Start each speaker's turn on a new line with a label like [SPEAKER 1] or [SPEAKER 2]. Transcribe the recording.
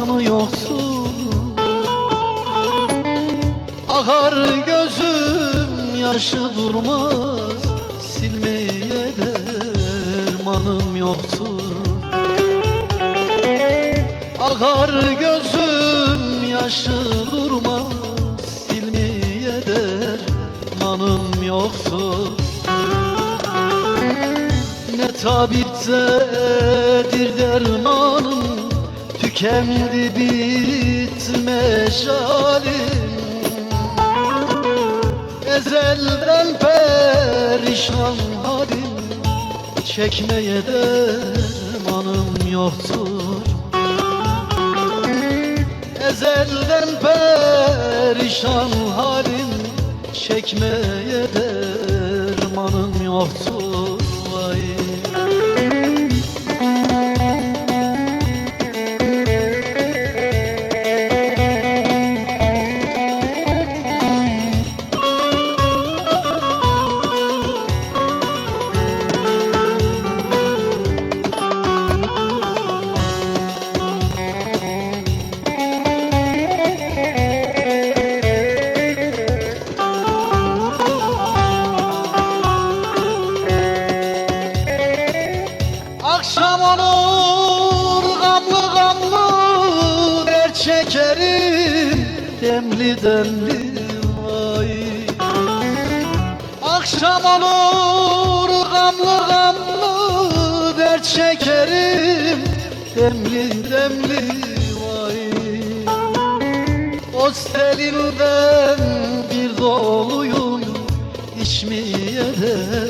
[SPEAKER 1] mı yoksun? Akar gözüm yaşı durmaz. Silmeye dermanım yoktur Akar gözüm yaşı durmaz. Silmeye dermanım yoktur Ne tabiptedir derman Tükendi bitmez halim. Ezelden perişan halim. Çekmeye dermanım yoktur. Ezelden perişan halim. Çekmeye dermanım yoktur çekerim demli demli vay. Akşam olur gamlı gamlı dert çekerim demli demli vay. Hostelinden bir doluyum içmeye dermanım yoktur